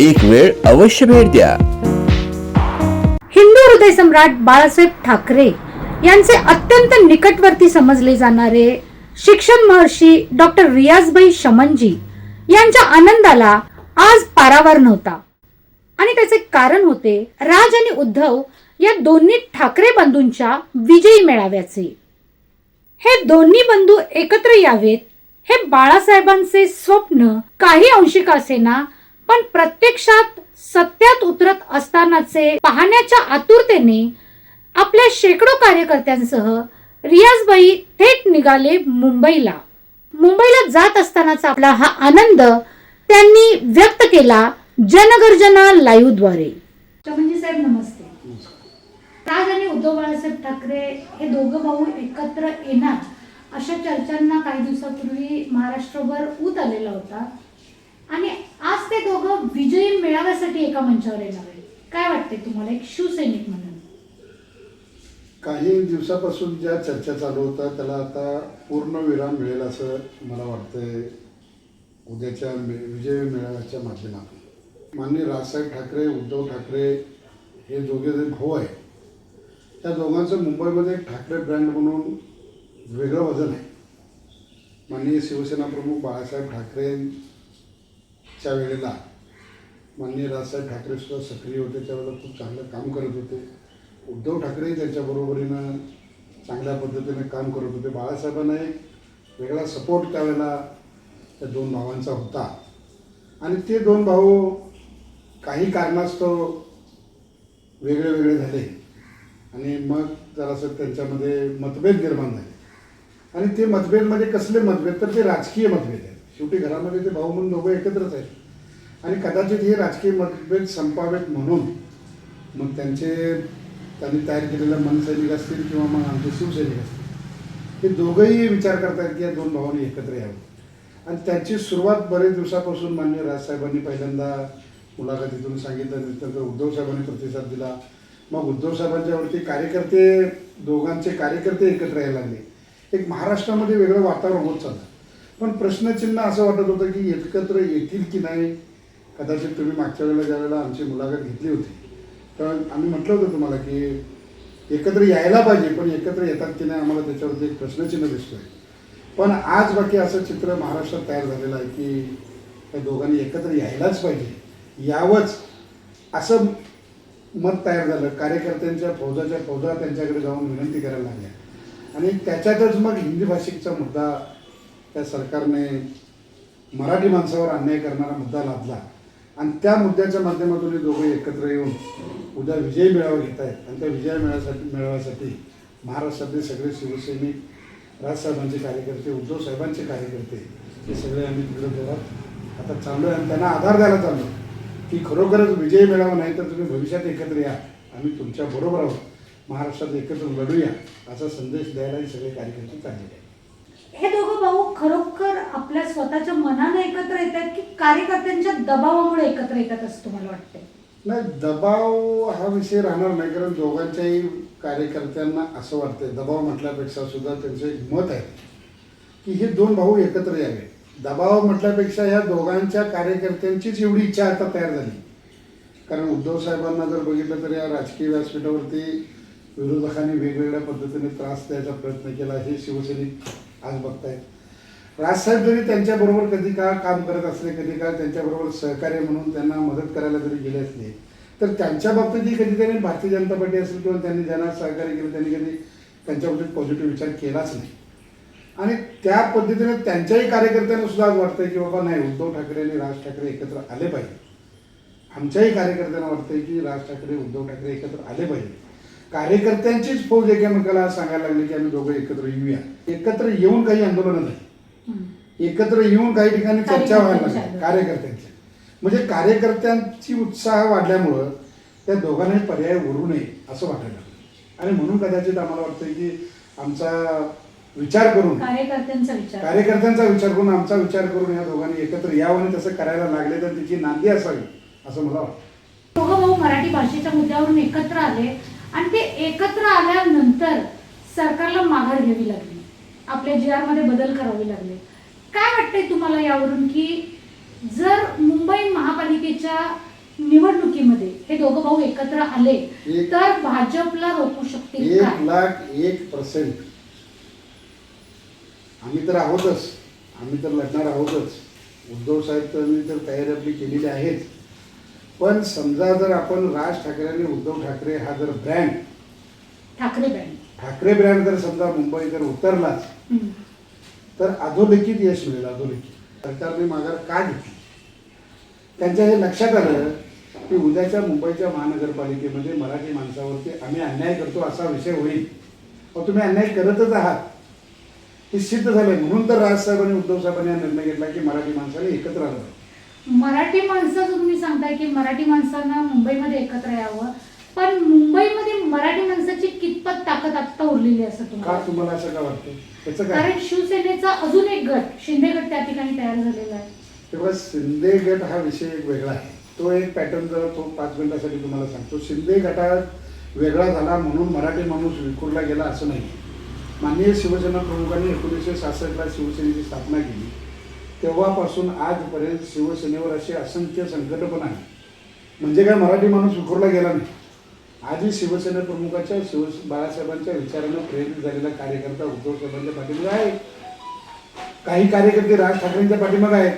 एक वेळ अवश्य भेट द्या. हिंदू हृदय सम्राट बाळासाहेब ठाकरे यांचे अत्यंत निकटवर्ती समजले जाणारे शिक्षण महर्षी डॉक्टर रियाजबाई शमनजी यांच्या आनंदाला आज पारावार नव्हता. आणि त्याचे कारण होते राज आणि उद्धव या दोन्ही ठाकरे बंधूंच्या विजयी मेळाव्याचे. हे दोन्ही बंधू एकत्र यावेत हे बाळासाहेबांचे स्वप्न काही अंशिक का असेना पण प्रत्यक्षात सत्यात उतरत असतानाचे पाहण्याच्या आतुरतेने आपल्या शेकडो कार्यकर्त्यांसह रियाजबाई थेट निघाले मुंबईला. मुंबईला जात असतानाचा आपला हा आनंद त्यांनी व्यक्त केला जनगर्जना लाईव्हद्वारे साहेब नमस्ते. राज आणि उद्धव बाळासाहेब ठाकरे हे दोघं भाऊ एकत्र येणार अशा चर्चांना काही दिवसापूर्वी महाराष्ट्रभर ऊत आलेला होता. आणि आज ते दोघं विजयी मेळाव्यासाठी एका मंचावर येणार आहे काय वाटते तुम्हाला? एक शिवसैनिक म्हणून. काही दिवसापासून ज्या चर्चा चालू होत्या त्याला आता पूर्ण विराम मिळेल असं मला वाटतंय उद्याच्या विजय मेळाव्याच्या माध्यमातून. माननीय राजसाहेब ठाकरे उद्धव ठाकरे हे दोघे जे भाऊ आहे त्या दोघांचं मुंबईमध्ये एक ठाकरे ब्रँड म्हणून वेगळं वजन आहे. माननीय शिवसेना प्रमुख बाळासाहेब ठाकरे च्या वेळेला माननीय राजसाहेब ठाकरे सुद्धा सक्रिय होते त्यावेळेला खूप चांगलं काम करत होते. उद्धव ठाकरे त्यांच्याबरोबरीनं चांगल्या पद्धतीने काम करत होते. बाळासाहेबांना एक वेगळा सपोर्ट त्यावेळेला त्या दोन भावांचा होता. आणि ते दोन भाऊ काही कारणास्तव वेगळे वेगळे झाले. आणि मग जरासं त्यांच्यामध्ये मतभेद निर्माण झाले. आणि ते मतभेदमध्ये कसले मतभेद? तर ते राजकीय मतभेद आहेत. शेवटी घरामध्ये ते भाऊ म्हणून दोघं एकत्रच आहेत. आणि कदाचित हे राजकीय मतभेद संपावेत म्हणून मग त्यांचे त्यांनी तयार केलेल्या मनसैनिक असतील किंवा मग आमचे शिवसैनिक असतील हे दोघंही विचार करतायत की या दोन भावांनी एकत्र यावं. आणि त्याची सुरुवात बरेच दिवसापासून मान्य राजसाहेबांनी पहिल्यांदा मुलाखतीतून सांगितलं त्यानंतर उद्धव साहेबांनी प्रतिसाद दिला. मग उद्धव साहेबांच्यावरती कार्यकर्ते दोघांचे कार्यकर्ते एकत्र यायला लागले. एक महाराष्ट्रामध्ये वेगळं वातावरण होत चाललं. पण प्रश्नचिन्ह असं वाटत होतं की एकत्र येतील की नाही? कदाचित तुम्ही मागच्या वेळेला ज्या वेळेला आमची मुलाखत घेतली होती. तर आम्ही म्हटलं होतं तुम्हाला की एकत्र यायला पाहिजे पण एकत्र येतात की नाही आम्हाला त्याच्यावरती एक प्रश्नचिन्ह दिसतोय. पण आज बाकी असं चित्र महाराष्ट्रात तयार झालेलं आहे की त्या दोघांनी एकत्र यायलाच पाहिजे. यावंच असं मत तयार झालं. कार्यकर्त्यांच्या फौजाच्या फौजा त्यांच्याकडे जाऊन विनंती करायला लागल्या. आणि त्याच्यातच मग हिंदी भाषिकचा मुद्दा त्या सरकारने मराठी माणसावर अन्याय करणारा मुद्दा लादला. आणि त्या मुद्द्याच्या माध्यमातून हे दोघे एकत्र येऊन उद्या विजय मेळावा घेत आहेत. आणि त्या विजय मिळासाठी मेळाव्यासाठी महाराष्ट्रातले सगळे शिवसैनिक राजसाहेबांचे कार्यकर्ते उद्धव साहेबांचे कार्यकर्ते हे सगळे आम्ही तिकडे घरात आता चाललो आहे आणि त्यांना आधार द्यायला चाललो की खरोखरच विजय मेळावा नाही तर तुम्ही भविष्यात एकत्र या. आम्ही तुमच्या बरोबर आहोत. महाराष्ट्रात एकत्र लढूया असा संदेश द्यायला हे सगळे कार्यकर्ते चाललेले आहेत. हे दोघं भाऊ खरोखर आपल्या स्वतःच्या मनानं एकत्र येत आहेत की कार्यकर्त्यांच्या दबावामुळे एकत्र येतात असं तुम्हाला वाटतंय? नाही दबाव हा विषय राहणार नाही कारण दोघांच्याही कार्यकर्त्यांना असं वाटतंय. दबाव म्हटल्यापेक्षा सुद्धा त्यांचं एक मत आहे की हे दोन भाऊ एकत्र यावे. दबाव म्हटल्यापेक्षा या दोघांच्या कार्यकर्त्यांचीच एवढी इच्छा आता तयार झाली. कारण उद्धव साहेबांना जर बघितलं तर या राजकीय व्यासपीठावरती विरोधकांनी वेगवेगळ्या पद्धतीने त्रास द्यायचा प्रयत्न केला. हे शिवसैनिक आज बघतायत राजसाहेब जरी त्यांच्याबरोबर कधी काळ काम करत असले कधी काळ त्यांच्याबरोबर सहकार्य म्हणून त्यांना मदत करायला जरी गेले असले तर त्यांच्या बाबतीतही कधी त्यांनी भारतीय जनता पार्टी असेल किंवा त्यांनी ज्यांना सहकार्य केलं त्यांनी कधी त्यांच्याबद्दल पॉझिटिव्ह विचार केलाच नाही. आणि त्या पद्धतीने त्यांच्याही कार्यकर्त्यांना सुद्धा आज वाटतंय की बाबा नाही उद्धव ठाकरे आणि राज ठाकरे एकत्र आले पाहिजे. आमच्याही कार्यकर्त्यांना वाटतंय की राज ठाकरे उद्धव ठाकरे एकत्र आले पाहिजे. कार्यकर्त्यांचीच फौज एकमेकाला सांगायला लागली की आम्ही दोघं एकत्र येऊया. एकत्र येऊन काही आंदोलनं नाही. एकत्र येऊन काही ठिकाणी चर्चा व्हायला लागल्या कार्यकर्त्यांच्या. म्हणजे कार्यकर्त्यांची उत्साह वाढल्यामुळं त्या दोघांनाही पर्याय उरू नये असं वाटायला लागलं. आणि म्हणून कदाचित आम्हाला वाटतं की आमचा विचार करून कार्यकर्त्यांचा विचार. कार्यकर्त्यांचा विचार करून आमचा विचार करून या दोघांनी एकत्र यावं आणि तसं करायला लागले तर तिची नांदी असावी असं मला वाटतं. दोघं भाऊ मराठी भाषेच्या मुद्द्यावरून एकत्र आले. आणि ते एकत्र आल्यानंतर सरकारला माघार घ्यावी लागली. आपल्या जी आरमध्ये बदल करावे लागले. काय वाटतंय तुम्हाला यावरून की जर मुंबई महापालिकेच्या निवडणुकीमध्ये हे दोघं भाऊ एकत्र आले एक- तर भाजपला रोखू शकतील एक लाख एक पर्सेंट आम्ही तर आहोतच. आम्ही तर लढणार आहोतच. उद्धव साहेब तर मी तर तयारी आपली केलेली आहेच. पण समजा जर आपण राज ठाकरे आणि उद्धव ठाकरे हा जर brand Thackeray band Thackeray brand जर समजा मुंबई जर उतरलाच तर अधोलिखित यश मिळेल अधोलिखित. सरकारने माघार का घेतली? त्यांच्या हे लक्षात आलं की उद्याच्या मुंबईच्या महानगरपालिकेमध्ये मराठी माणसावरती आम्ही अन्याय करतो असा विषय होईल. अहो तुम्ही अन्याय करतच आहात. हे सिद्ध झालंय. म्हणून तर राजसाहेब आणि उद्धव साहेबांनी हा निर्णय घेतला की मराठी माणसाने एकत्र आलं. मराठी माणसाचं तुम्ही सांगताय की मराठी माणसांना मुंबईमध्ये एकत्र यावं पण मुंबईमध्ये मराठी माणसाची कितपत ताकद आता उरलेली असं का तुम्हाला तुम्हाला असं का वाटतं त्याचं काय? कारण शिवसेनेचा अजून एक गट शिंदे गट त्या ठिकाणी तयार झालेला आहे. तेव्हा शिंदे गट हा विषय एक वेगळा आहे. तो एक पॅटर्न जरा तो पाच मिनिटासाठी तुम्हाला सांगतो. शिंदे गटात वेगळा झाला म्हणून मराठी माणूस विखुरला गेला असं नाही. माननीय शिवसेना प्रमुखांनी एकोणीसशे सहासष्टला शिवसेनेची स्थापना केली. तेव्हापासून आजपर्यंत शिवसेनेवर असे असंख्य संकट पण आहे म्हणजे काय मराठी माणूस विखुरला गेला नाही. आजही शिवसेना प्रमुखाच्या शिव बाळासाहेबांच्या विचारानं प्रेरित झालेला कार्यकर्ता उद्धव साहेबांच्या पाठीमागे आहे. काही कार्यकर्ते राज ठाकरेंच्या पाठीमागे आहेत.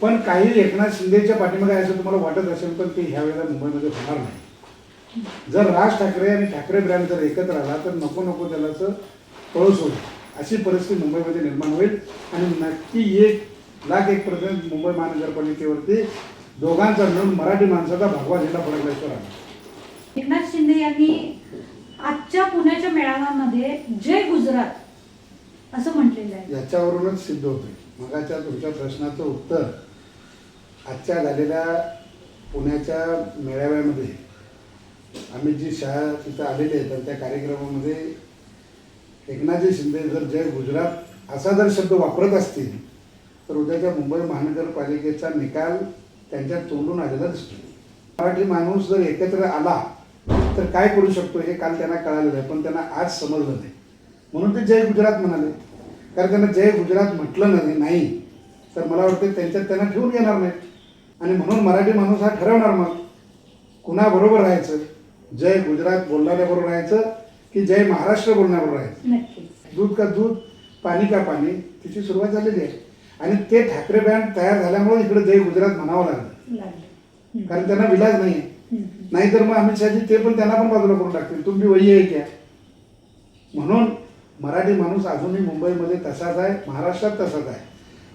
पण काही एकनाथ शिंदेच्या पाठीमागे आहे असं तुम्हाला वाटत असेल पण ते ह्या वेळेला मुंबईमध्ये होणार नाही. जर राज ठाकरे आणि ठाकरे ब्रँड जर एकत्र आला तर नको नको त्याला पळस होईल अशी परिस्थिती मुंबईमध्ये निर्माण होईल. आणि नक्की एक लाख एक पर्सेंट मुंबई महानगरपालिकेवरती दोघांचा मिळून मराठी माणसाचा भगवा झेंडा फडकल्याशिवाय राहणार एकनाथ शिंदे यांनी आजच्या पुण्याच्या मेळाव्यामध्ये जय गुजरात असं म्हटलेलं आहे. याच्यावरूनच सिद्ध होतं मगाच्या तुमच्या प्रश्नाचं उत्तर आजच्या झालेल्या पुण्याच्या मेळाव्यामध्ये आम्ही जी शाळा तिथं आलेले आहेत आणि त्या कार्यक्रमामध्ये एकनाथजी शिंदे जर जय गुजरात असा जर शब्द वापरत असतील तर उद्याच्या मुंबई महानगरपालिकेचा निकाल त्यांच्या तोंडून आलेला दिसतो मराठी माणूस जर एकत्र आला तर काय करू शकतो हे काल त्यांना कळालेलं आहे पण त्यांना आज समजलं नाही. म्हणून ते जय गुजरात म्हणाले. कारण त्यांना जय गुजरात म्हटलं नाही नाही तर मला वाटतं त्यांच्यात त्यांना ठेवून घेणार नाहीत. आणि म्हणून मराठी माणूस हा ठरवणार मग कुणाबरोबर राहायचं? जय गुजरात बोलणाऱ्याबरोबर राहायचं की जय महाराष्ट्र बोलण्याबरोबर राहायचं? दूध का दूध पाणी का पाणी तिची सुरुवात झालेली आहे. आणि ते ठाकरे बँड तयार झाल्यामुळे इकडे जय गुजरात म्हणावं लागलं. कारण त्यांना विलाज नाही. नाहीतर मग अमित शहाजी ते पण त्यांना पण बाजूला करून टाकतील. तुम्ही वही आहे क्या म्हणून मराठी माणूस अजूनही मुंबईमध्ये तसाच आहे महाराष्ट्रात तसाच आहे.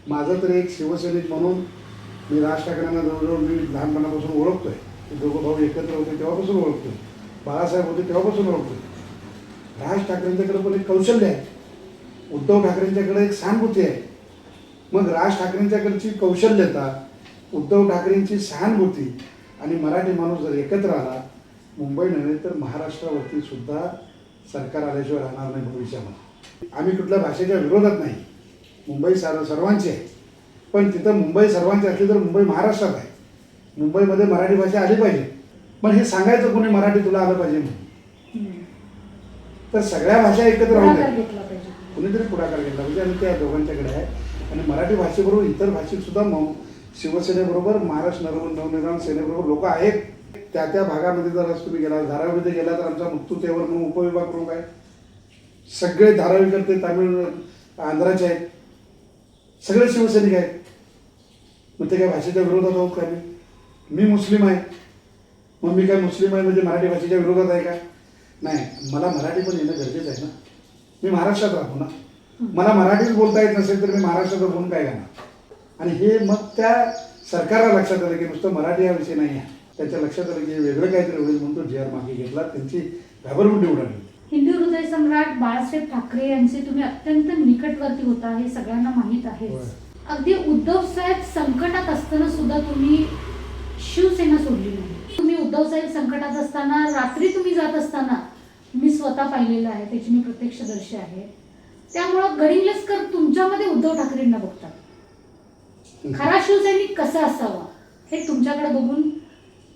माझं तर एक शिवसैनिक म्हणून मी राज ठाकरेंना जवळजवळ मी लहानपणापासून ओळखतोय. ते दोघं भाऊ एकत्र होते तेव्हापासून ओळखतोय. बाळासाहेब होते तेव्हापासून ओळखतोय. राज ठाकरेंच्याकडे पण एक कौशल्य आहे. उद्धव ठाकरेंच्याकडे एक सहानुभूती आहे. मग राज ठाकरेंच्याकडची कौशल्यता उद्धव ठाकरेंची सहानुभूती आणि मराठी माणूस जर एकत्र आला मुंबई नव्हे तर महाराष्ट्रावरती सुद्धा सरकार आल्याशिवाय राहणार नाही भविष्यामध्ये. आम्ही कुठल्या भाषेच्या विरोधात नाही. मुंबई सर्व सर्वांची आहे. पण तिथं मुंबई सर्वांची असली तर मुंबई महाराष्ट्रात आहे. मुंबईमध्ये मराठी भाषा आली पाहिजे. पण हे सांगायचं कोणी मराठी तुला आलं पाहिजे म्हणून. तर सगळ्या भाषा एकत्र कुणीतरी पुढाकार घेतला पाहिजे आणि त्या दोघांच्याकडे आहे. आणि मराठी भाषेबरोबर इतर भाषिक सुद्धा म- शिवसेनेबरोबर महाराष्ट्र नव नवनिर्माण सेनेबरोबर लोक आहेत. त्या त्या भागामध्ये जर आज तुम्ही गेला धारावीमध्ये गेला तर आमचा मुक्तुतेवर म्हणून उपविभाग प्रमुख आहे सगळे धारावीकर्ते तामिळ आंध्राचे आहेत. सगळे शिवसैनिक आहेत. मग ते काय भाषेच्या विरोधात आहोत का? मी मी मुस्लिम आहे. मग मी काय मुस्लिम आहे म्हणजे मराठी भाषेच्या विरोधात आहे का? नाही मला मराठी पण येणं गरजेचं आहे ना. मी महाराष्ट्रात राहतो ना. मला मराठीच बोलता येत नसेल तर मी महाराष्ट्रात राहून काय करणार? आणि हे मग त्या सरकारला लक्षात आलं की नुसतं मराठी हा विषय नाही आहे त्याच्या लक्षात आलं की वेगळं काहीतरी होईल म्हणून तो जी आर मागे घेतला. त्यांची घाबरगुंडी उडाली. हिंदू हृदय सम्राट बाळासाहेब ठाकरे यांचे तुम्ही अत्यंत निकटवर्ती होता हे सगळ्यांना माहीत आहे. अगदी उद्धव साहेब संकटात असताना सुद्धा तुम्ही शिवसेना सोडली नाही. तुम्ही उद्धव साहेब संकटात असताना रात्री तुम्ही जात असताना मी स्वतः पाहिलेलं आहे त्याची मी प्रत्यक्षदर्शी आहे. त्यामुळं गडिंग्लजकर तुमच्यामध्ये उद्धव ठाकरेंना बघतात. खरा शिवसैनिक कसा असावा हे तुमच्याकडे बघून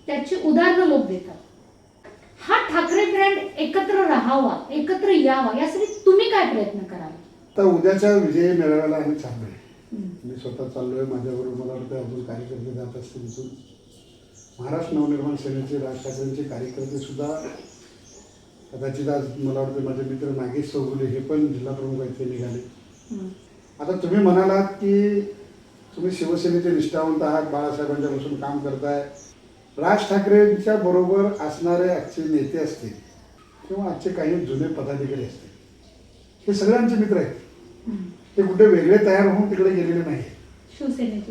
त्याची उदाहरणं लोक देतात. हा ठाकरे ब्रँड एकत्र राहावा एकत्र यावा यासाठी तुम्ही काय प्रयत्न कराल? तर उद्याच्या विजयी मेळाव्याला आम्ही चाललोय. मी स्वतः चाललोय माझ्याबरोबर मला वाटतं अजून कार्यकर्ते जात असतील महाराष्ट्र नवनिर्माण सेनेचे राज ठाकरेंचे कार्यकर्ते सुद्धा कदाचित आज मला वाटतं माझे मित्र नागेश चौगुले हे पण जिल्हा प्रमुख आहेत ते निघाले. आता तुम्ही म्हणालात की तुम्ही शिवसेनेचे निष्ठावंत आहात बाळासाहेबांच्या पासून काम करताय. राज ठाकरेंच्या बरोबर असणारे आजचे नेते असतील किंवा आजचे काही जुने पदाधिकारी असतील हे सगळे आमचे मित्र आहेत. ते कुठे वेगळे तयार होऊन तिकडे गेलेले नाही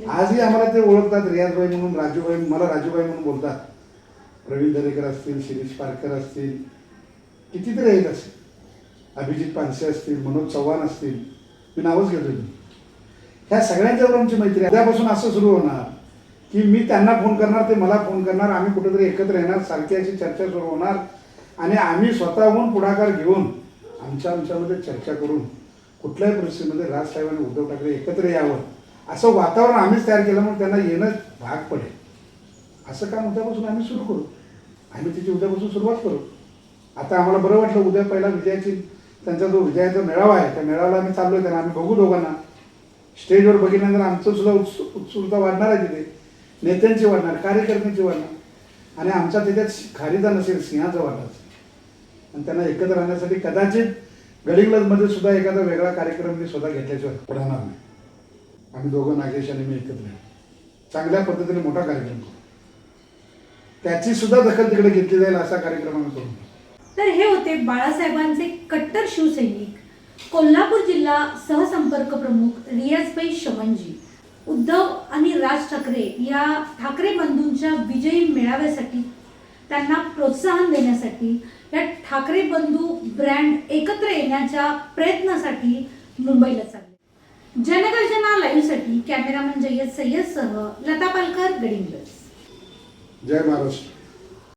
आजही आम्हाला ते ओळखतात रियाजबाई म्हणून राजूबाई मला राजूबाई म्हणून बोलतात. प्रवीण दरेकर असतील शिरीष पारकर असतील कितीतरी आहेत असे. अभिजित पानसे असतील मनोज चव्हाण असतील मी नावच घेतो तुम्ही ह्या सगळ्यांच्यावर आमची मैत्री आहे. उद्यापासून असं सुरू होणार की मी त्यांना फोन करणार ते मला फोन करणार आम्ही कुठेतरी एकत्र येणार सारखी अशी चर्चा सुरू होणार आणि आम्ही स्वतःहून पुढाकार घेऊन आमच्या आमच्यामध्ये चर्चा करून कुठल्याही परिस्थितीमध्ये राजसाहेब आणि उद्धव ठाकरे एकत्र यावं. असं वातावरण आम्हीच तयार केलं म्हणून त्यांना येणं भाग पडेल. असं काम उद्यापासून आम्ही सुरू करू. आम्ही तिची उद्यापासून सुरुवात करू. आता आम्हाला बरं वाटलं उद्या पहिला विजयाची त्यांचा जो विजयाचा मेळावा आहे त्या मेळाव्याला आम्ही चाललोय त्यांना आम्ही बघू दोघांना. स्टेजवर बघितल्यानंतर आमचं सुद्धा उत्सु उत्सुकता वाढणार आहे तिथे. नेत्यांची वाढणार कार्यकर्त्यांची वाढणार. आणि आमचा त्याच्यात खारीदा नसेल सिंहाचा वाढणार असेल आणि त्यांना एकत्र राहण्यासाठी कदाचित गडिंग्लजमध्ये सुद्धा एखादा वेगळा कार्यक्रम मी स्वतः घेतल्याशिवाय राहणार नाही. आम्ही दोघं नागेश आणि मी एकत्र चांगल्या पद्धतीने मोठा कार्यक्रम करू. त्याची सुद्धा दखल तिकडे घेतली जाईल असा कार्यक्रम आम्ही करू. तर हे होते बाळासाहेबांचे कट्टर शिवसैनिक. कोल्हापूर जिल्हा सहसंपर्क प्रमुख रियाजबाई शवनजी उद्धव आणि राज ठाकरे या ठाकरे बंधूंच्या विजयी मेळाव्यासाठी त्यांना प्रोत्साहन देण्यासाठी या ठाकरे बंधू ब्रँड एकत्र येण्याच्या प्रयत्नासाठी मुंबईला चालले. जनगर्जना लाईव्हसाठी कॅमेरामन जय्यद सय्यदसह लता पालकर गडिंग्लज. जय महाराष्ट्र.